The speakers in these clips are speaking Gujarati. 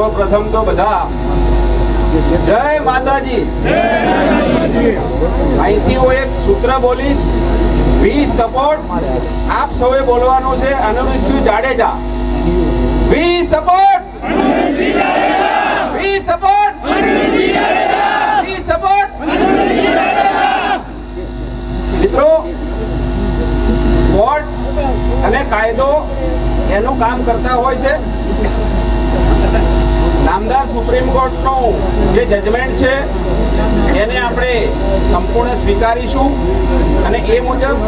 સર્વપ્રથમ તો બધા. જય માતાજી. અહીંથી હું એક સૂત્ર બોલીશ. વી સપોર્ટ આપ સૌએ બોલવાનું છે Anurusinh Jadeja. We support we support we support મિત્રો, કોર્ટ અને કાયદો એનું કામ કરતા હોય છે. નામદાર સુપ્રીમ કોર્ટનું જે જજમેન્ટ છે, એને આપણે સંપૂર્ણ સ્વીકારીશું. અને એ મુજબ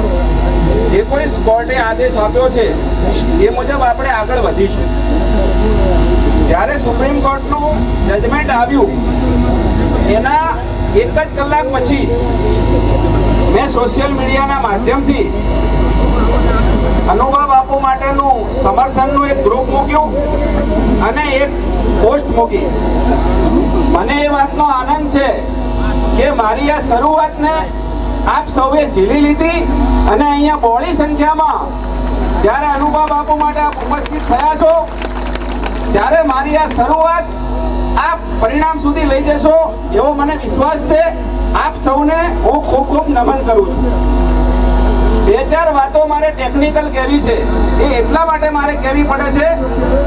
જે કોઈ કોર્ટે આદેશ આપ્યો છે, એ મુજબ આપણે આગળ વધીશું. જ્યારે સુપ્રીમ કોર્ટનું જજમેન્ટ આવ્યું, એના એક જ કલાક પછી મેં સોશિયલ મીડિયાના માધ્યમથી અનુભવ આપવા માટેનું સમર્થનનું એક ગ્રુપ મૂક્યું. અને એક પોસ્ટ મૂકી. મને એ વાતનો આનંદ છે કે મારી આ શરૂઆતને આપ સૌએ ઝીલી લીધી અને અહીંયા બહોળી સંખ્યામાં જ્યારે અનુભવ બાપુ માટે આપ ઉપસ્થિત થયા છો, ત્યારે મારી આ શરૂઆત આપ પરિણામ સુધી લઈ જશો એવો મને વિશ્વાસ છે. આપ સૌને હું ખૂબ ખૂબ નમન કરું છું. બે ચાર વાતો મારે ટેકનિકલ કહેવી છે. એ એટલા માટે મારે કહેવી પડે છે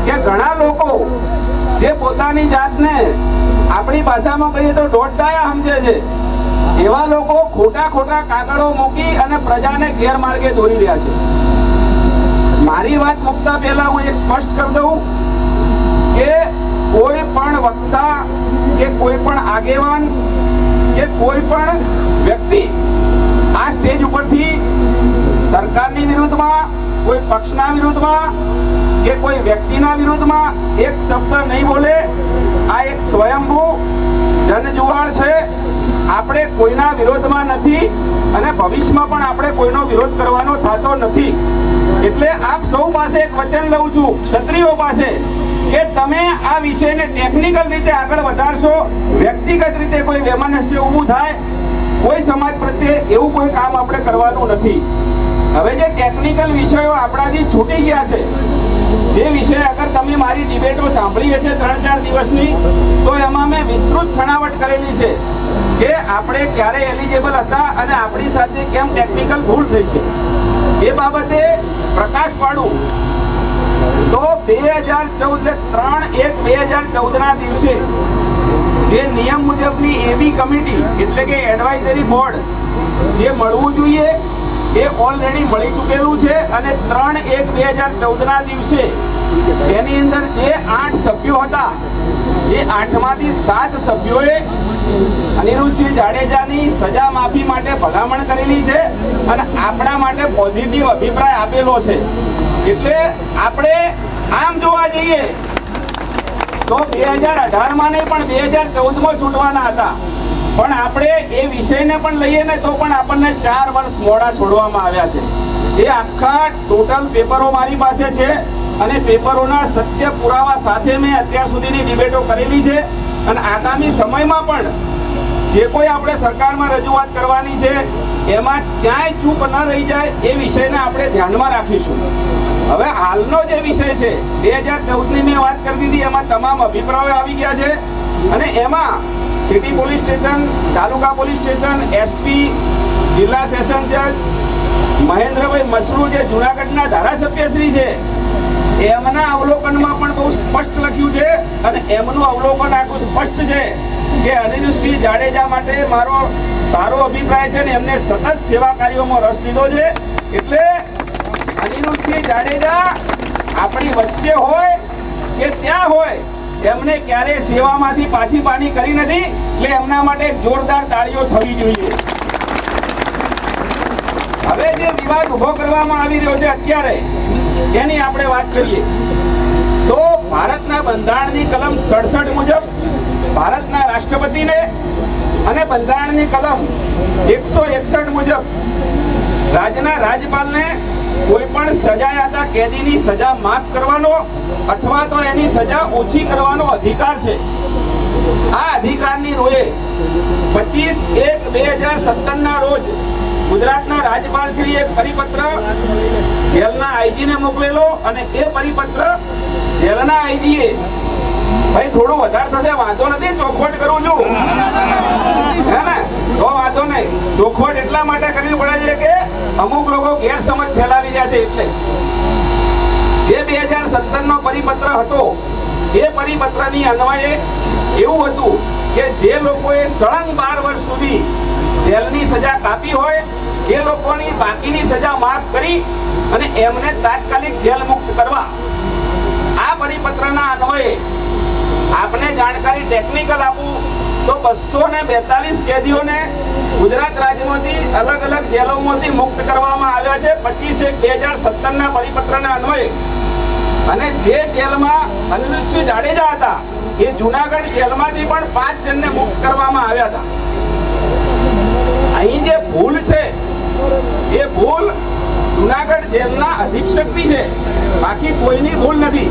કે ઘણા લોકો જે પોતાની જાતને આપણી ભાષામાં કહીએ તો દોડતાયા સમજે છે. એવા લોકો ખોટા ખોટા કાગળો મૂકી અને પ્રજાને ગેરમાર્ગે દોરી રહ્યા છે. મારી વાત મૂકતા પહેલા હું એક સ્પષ્ટ કરી દઉં કે કોઈ પણ વક્તા કે કોઈ પણ આગેવાન કે કોઈ પણ વ્યક્તિ આ સ્ટેજ ઉપરથી સરકારની વિરુદ્ધમાં, કોઈ પક્ષના વિરુદ્ધમાં કે કોઈ વ્યક્તિના વિરુદ્ધમાં એક શબ્દ નહીં બોલે, આ એક સ્વયંભૂ જનજુવાળ છે. આપણે કોઈના વિરોધમાં નથી અને ભવિષ્યમાં પણ આપણે કોઈનો વિરોધ કરવાનો થતો નથી. એટલે આપ સૌ પાસે એક વચન લઉં છું, ક્ષત્રિયો પાસે, કે તમે આ વિષયને ટેકનિકલ રીતે આગળ વધારશો, વ્યક્તિગત રીતે કોઈ વેમનસ્ય ઊભું થાય, કોઈ સમાજ પ્રત્યે એવું કોઈ કામ આપણે કરવાનું નથી. હવે જે ટેકનિકલ વિષયો આપણાથી છૂટી ગયા છે જે વિષય અગર તમે મારી ડિબેટો સાંભળી હશે ત્રણ ચાર દિવસની, તો એમાં મેં વિસ્તૃત છણાવટ કરેલી છે કે આપણે ક્યારે એલિજેબલ હતા અને આપણી સાથે કેમ ટેકનિકલ ભૂલ થઈ છે. એ બાબતે પ્રકાશ પાડું. તો બે હજાર ચૌદ ત્રણ એક બે હજાર ચૌદના દિવસે જે નિયમ મુજબની એવી કમિટી એટલે કે એડવાઇઝરી બોર્ડ જે મળવું જોઈએ એ ઓલરેડી મળી ચૂકેલું છે અને ત્રણ એક બે હજાર ચૌદના દિવસે એની અંદર જે આઠ સભ્યો હતા, એ આઠમાંથી સાત સભ્યોએ અનિરુદ્ધસિંહ જાડેજાની સજા માફી માટે ભલામણ કરેલી છે અને આપણા માટે પોઝિટિવ અભિપ્રાય આપેલો છે. એટલે આપણે આમ જોવા જઈએ તો બે હજાર અઢારમાં નહીં, પણ બે હજાર ચૌદમાં છૂટવાના હતા. પણ આપણે એ વિષયને પણ લઈએ ને તો પણ આપણને ચાર વર્ષ મોડા છોડવામાં આવ્યા છે. એ આખા ટોટલ પેપરો મારી પાસે છે અને પેપરોના સત્ય પુરાવા સાથે મેં અત્યાર સુધીની ડિબેટો કરેલી છે અને આગામી સમયમાં પણ જે કોઈ આપણે સરકારમાં રજૂઆત કરવાની છે, એમાં ક્યાંય ચૂક ન રહી જાય એ વિષયને આપણે ધ્યાનમાં રાખીશું. હવે હાલનો જે વિષય છે, બે હજાર ચૌદની મેં વાત કરી દીધી, એમાં તમામ અભિપ્રાયો આવી ગયા છે અને એમાં city police station, taluka police station, SP, જિલ્લા સેશન જજ, મહેન્દ્રભાઈ મસરૂ જે જુનાગઢના ધારાસભ્યશ્રી છે એમના અવલોકનમાં પણ બહુ સ્પષ્ટ લખ્યું છે અને એમનું અવલોકન આખું સ્પષ્ટ છે કે અનિરુદ્ધસિંહ જાડેજા માટે મારો સારો અભિપ્રાય છે ને એમને સતત સેવા કાર્યોમાં રસ લીધો છે. એટલે અનિરુદ્ધસિંહ જાડેજા આપણી વચ્ચે હોય કે ત્યાં હોય એમને ક્યારે સેવામાંથી પાછી પાની કરી નથી, એટલે એમના માટે જોરદાર તાળીઓ થવી જોઈએ. હવે જે વિવાદ ઊભો કરવામાં આવી રહ્યો છે અત્યારે એની આપણે વાત કરીએ. તો ભારતના બંધારણની કલમ સડસઠ મુજબ, ભારતના રાષ્ટ્રપતિને અને બંધારણની કલમ એકસો એકસઠ મુજબ, રાજ્યના રાજ્યપાલને કોઈ પણ સજાયાતા કેદીની સજા માફ કરવાનો અથવા તો એની સજા ઓછી કરવાનો અધિકાર છે. આ અધિકારની રોએ પચીસ એક બે હજાર સત્તરના રોજ ગુજરાતના રાજ્યપાલ શ્રી એક પરિપત્ર જેલના આઈજીને મોકલેલો અને એ પરિપત્ર જેલના આઈજીએ ભાઈ, થોડું વધારે થશે, વાંધો નથી, ચોખવટ કરું છું. તો નહીં ચોખવટ એટલા માટે કરવી પડે છે કે અમુક લોકો ગેરસમજ ફેલાવી રહ્યા છે એટલે. જે બે હજાર સત્તર નો પરિપત્ર હતો, એ પરિપત્રની અન્વયે એવું હતું કે જે લોકોએ સળંગ બાર વર્ષ સુધી જેલની સજા કાપી હોય, એ લોકોની બાકીની સજા માફ કરી અને એમને તાત્કાલિક જેલ મુક્ત કરવા. આ પરિપત્રના અન્વયે આપને જાણકારી ટેકનિકલ આપું. તો બસો ને બેતાલીસ કેદીઓને ગુજરાત રાજ્યમાંથી અલગ અલગ જેલોમાંથી મુક્ત કરવામાં આવ્યા છે. પચીસ એક બે હજાર સત્તરના પરિપત્રના અન્વયે. અને જે જેલમાં અનિરુદ્ધસિંહ જાડેજા હતા, એ જુનાગઢ જેલમાંથી પણ પાંચ જણને મુક્ત કરવામાં આવ્યા હતા. અહીં જે ભૂલ છે, એ ભૂલ જુનાગઢ જેલના અધિક્ષકની છે. બાકી કોઈની ભૂલ નથી.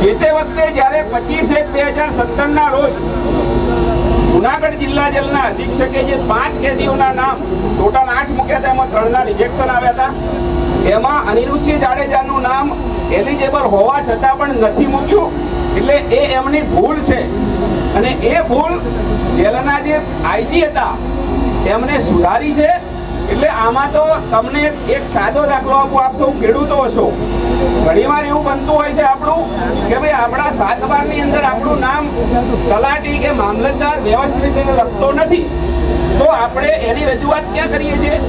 જે તે વખતે જ્યારે પચીસ એક બે હજાર સત્તર ના રોજ જુનાગઢ જિલ્લા જેલના અધિક્ષકે જે પાંચ કેદીઓના નામ, ટોટલ આઠ મૂક્યા હતા, એમાં ત્રણના રિજેક્શન આવ્યા હતા. એમાં અનિરુદ્ધસિંહ જાડેજાનું નામ એલિજેબલ હોવા છતાં પણ નથી મૂક્યું. એટલે એ એમની ભૂલ છે. અને એ ભૂલ જેલના જે આઈજી હતા, એમને સુધારી છે. એટલે આમાં તો તમને એક સાદો દાખલો આપું, આપ સૌ ખેડૂતો હશો ઘણીવાર એવું બનતું હોય છે આપણું, કે ભાઈ આપણા સાત બારની અંદર આપણું નામ તલાટી કે મામલતદાર વ્યવસ્થિત રીતે લખતો નથી. તો આપણે એની રજૂઆત ક્યાં કરીએ છીએ?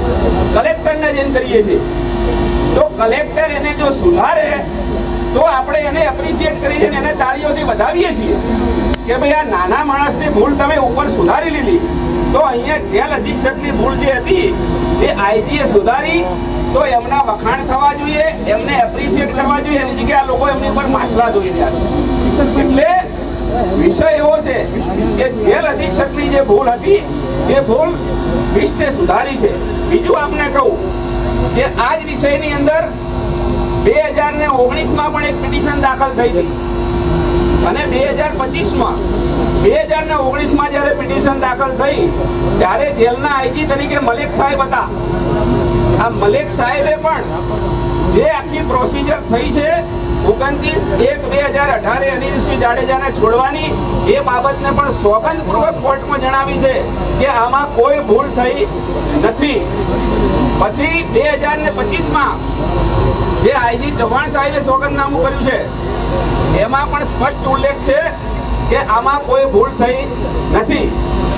કલેક્ટરને જઈને કરીએ છીએ. તો કલેક્ટર એને જો સુધારે, તો આપણે એને એપ્રિશિએટ કરી છે એને તાળીઓથી વધાવીએ છીએ. કે ભાઈ આ નાના માણસની ભૂલ તમે ઉપર સુધારી લીધી. તો અહીંયા જેલ અધિક્ષકની ભૂલ જે હતી, એ આઈજીએ સુધારી, તો એમના વખાણ થવા જોઈએ, એમને એપ્રિશિએટ કરવા જોઈએ, એની જગ્યાએ લોકો એમની ઉપર માછલા જોઈ રહ્યા છે. એટલે વિષય એવો છે કે જેલ અધિક્ષકની જે ભૂલ હતી, એ ભૂલ વિષ્ણે સુધારી છે. બીજું આપને કહું કે આ જ વિષયની અંદર બે હજાર ને ઓગણીસમાં પણ એક પિટિશન દાખલ થઈ હતી અને બે હજાર પચીસમાં બે હજાર ને ઓગણીસમાં જ્યારે પિટિશન દાખલ થઈ, ત્યારે જેલના આઈજી તરીકે મલેક સાહેબ હતા. આ મલેક સાહેબે પણ જે આખી પ્રોસિજર થઈ છે, ઓગણત્રીસ એક બે હજાર અઢારે અનિલસિંહ જાડેજાને છોડવાની, એ બાબતને પણ સોગંદપૂર્વક કોર્ટમાં જણાવી છે કે આમાં કોઈ ભૂલ થઈ નથી. પછી બે હજાર ને પચીસમાં જે આઈજી ચૌહાણ સાહેબે સોગંદનામું કર્યું છે, એમાં પણ સ્પષ્ટ ઉલ્લેખ છે કે આમાં કોઈ ભૂલ થઈ નથી.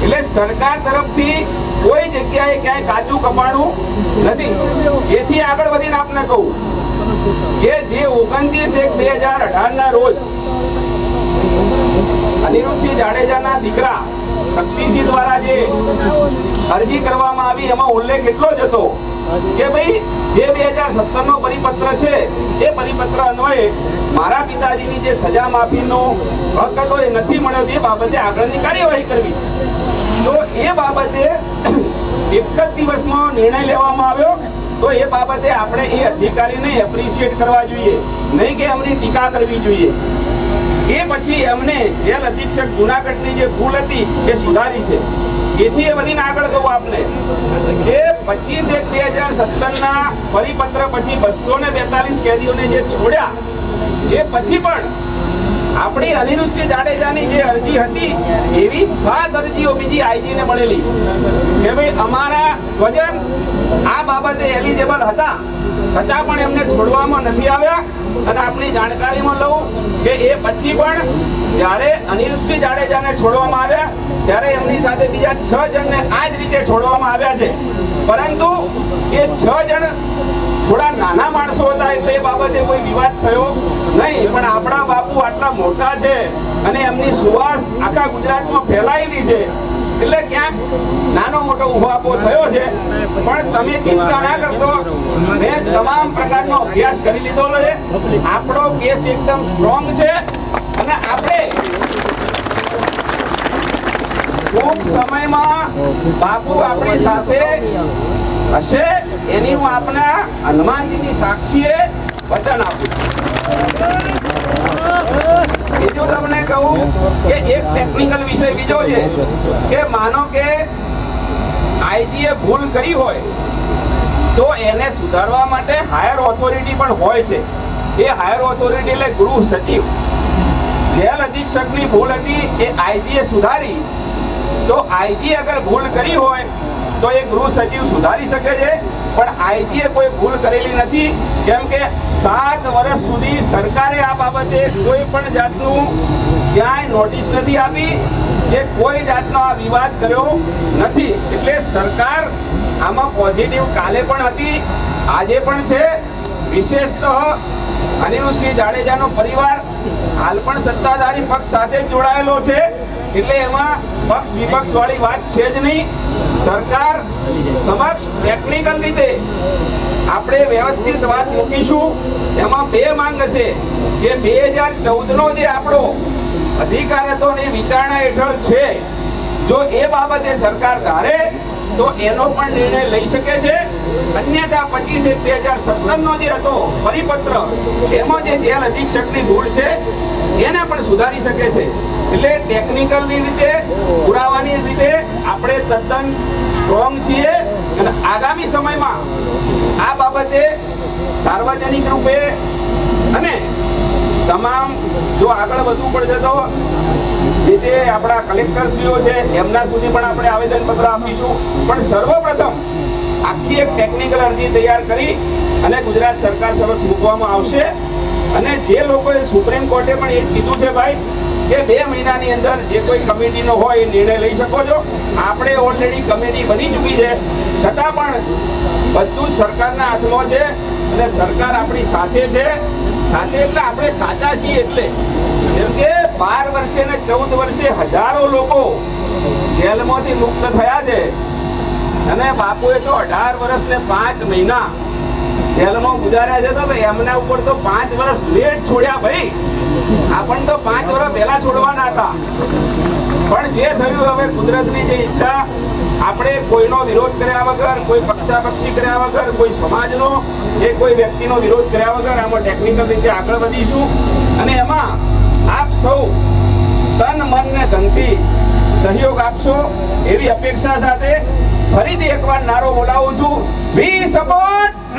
એટલે સરકાર તરફથી કોઈ જગ્યાએ ક્યાંય કાચું કપાણું નથી. એથી આગળ વધીને આપને કહું કે જે ઓગણત્રીસ એક બે હજાર અઢાર ના રોજ અનિરુદ્ધસિંહ જાડેજાના દીકરા શક્તિસિંહ દ્વારા જે અરજી કરવામાં આવી, એમાં ઉલ્લેખ એટલો જ હતો કે ભાઈ, જે બે હજાર સત્તર નો પરિપત્ર છે, એ પરિપત્ર અન્વયે મારા પિતાજીની જે સજા માફીનો હક હતો એ નથી મળ્યો એ બાબતે આગળની કાર્યવાહી કરવી. તો એ બાબતે એક જ દિવસમાં નિર્ણય લેવામાં આવ્યો, તો એ બાબતે આપણે એ અધિકારીને એપ્રિશિએટ કરવા જોઈએ. નહીં કે એમની ટીકા કરવી જોઈએ. એ પછી એમને જેલ અધિક્ષક જુનાગઢની જે ભૂલ હતી, એ સુધારી છે. એથી એ વધીને આગળ કહું આપને. કે પચીસ એક બે હજાર સત્તર ના પરિપત્ર પછી બસો ને બેતાલીસ કેદીઓને જે છોડ્યા, એ પછી પણ આપણી અનિરુદ્ધસિંહ જાડેજાની જે અરજી હતી, એવી સાત અરજીઓ બીજી આઈજીને મળેલી કે ભાઈ, અમારા સ્વજન આ બાબતે એલિજેબલ હતા, છતાં પણ એમને છોડવામાં નથી આવ્યા. અને આપણી જાણકારીમાં લઉં કે એ પછી પણ જ્યારે અનિરુદ્ધસિંહ જાડેજાને છોડવામાં આવ્યા, ત્યારે એમની સાથે બીજા છ જણને આ જ રીતે છોડવામાં આવ્યા છે. પરંતુ એ છ જણ થોડા નાના માણસો હતા એટલે એ બાબતે કોઈ વિવાદ થયો નહીં, પણ આપણા બાપુ આટલા મોટા છે અને એમની સુવાસ આખા ગુજરાતમાં ફેલાયેલી છે. એટલે ક્યાંક નાનો મોટો ઉહાપો થયો છે. પણ તમે ચિંતા ના કરશો? મેં તમામ પ્રકારનો અભ્યાસ કરી લીધો છે. આપણો કેસ એકદમ સ્ટ્રોંગ છે. અને આપણે ટૂંક સમયમાં બાપુ આપણી સાથે હશે, એની હું આપના હનુમાનજીની સાક્ષીએ વચન આપું બીજું તમને કહું કે એક ટેકનિકલ વિષય બીજો છે કે માનો કે આઈટીએ ભૂલ કરી હોય, તો એને સુધારવા માટે હાયર ઓથોરિટી પણ હોય છે. એ હાયર ઓથોરિટી એટલે ગૃહ સચિવ. જેલ અધિક્ષકની ભૂલ હતી, એ આઈટીએ સુધારી. તો આઈટીએ અગર ભૂલ કરી હોય તો એ ગૃહ સચિવ સુધારી શકે છે, પણ આઈટીએ કોઈ ભૂલ કરેલી નથી. કેમ કે સાત વર્ષ સુધી સરકારે આ બાબતે કોઈ પણ જાતનું ક્યાંય નોટિસ નથી આપી, કે કોઈ જાતનો આ વિવાદ કર્યો નથી. એટલે સરકાર આમાં પોઝિટિવ કાલે પણ હતી, આજે પણ છે. વિશેષતઃ અનિરુદ્ધસિંહ જાડેજાનો પરિવાર હાલ પણ સત્તાધારી પક્ષ સાથે જોડાયેલો છે. એટલે એમાં પક્ષ વિપક્ષ વાળી વાત છે જ નહીં. સરકાર સમક્ષ ટેકનિકલ રીતે આપણે વ્યવસ્થિત વાત મૂકીશું. એમાં બે માંગ છે કે બે હજાર ચૌદનો જે આપણો અધિકાર હતો એ વિચારણા હેઠળ છે. જો એ બાબતે સરકાર ધારે, તો એનો પણ નિર્ણય લઈ શકે છે. અન્યથા પચીસ એક બે હજાર સત્તરનો જે હતો પરિપત્ર, એમાં જે જેલ અધિક્ષકની ભૂલ છે એને પણ સુધારી શકે છે. એટલે ટેકનિકલની રીતે, પુરાવાની રીતે આપણે તદ્દન સ્ટ્રોંગ છીએ અને આગામી સમયમાં આ બાબતે સાર્વજનિક રૂપે અને તમામ જો આગળ વધવું પડશે તો જે તે આપણા કલેક્ટરશ્રીઓ છે, એમના સુધી પણ આપણે આવેદનપત્ર આપીશું. પણ સર્વપ્રથમ આખી એક ટેકનિકલ અરજી તૈયાર કરી અને ગુજરાત સરકાર સમક્ષ મૂકવામાં આવશે. અને જે લોકોએ સુપ્રીમ કોર્ટે પણ એ કીધું છે ભાઈ કે બે મહિનાની અંદર જે કોઈ કમિટીનો હોય એ નિર્ણય લઈ શકો છો. આપણે ઓલરેડી કમિટી બની ચૂકી છે. છતાં પણ બધું સરકારના હાથમાં છે અને સરકાર આપણી સાથે છે. સાથે એટલે આપણે સાચા છીએ એટલે. જેમ કે બાર વર્ષે ને ચૌદ વર્ષે હજારો લોકો જેલમાંથી મુક્ત થયા છે. અને બાપુએ તો અઢાર વર્ષ ને પાંચ મહિના જેલમાં ગુજાર્યા છે તો એમના ઉપર તો પાંચ વર્ષ લેટ છોડ્યા ભાઈ. આપણ તો પાંચ વર્ષ પહેલા છોડવાના હતા. પણ જે થયું હવે કુદરતની જે ઈચ્છા, આપણે કોઈનો વિરોધ કર્યા વગર, કોઈ પક્ષાપક્ષી કર્યા વગર, કોઈ સમાજનો, કે કોઈ વ્યક્તિનો વિરોધ કર્યા વગર આમાં ટેકનિકલ રીતે આગળ વધીશું. અને એમાં આપ સૌ તન, મન ને ધનથી સહયોગ આપશો એવી અપેક્ષા સાથે ફરીથી એકવાર નારો બોલાવું છું. વી સપોર્ટ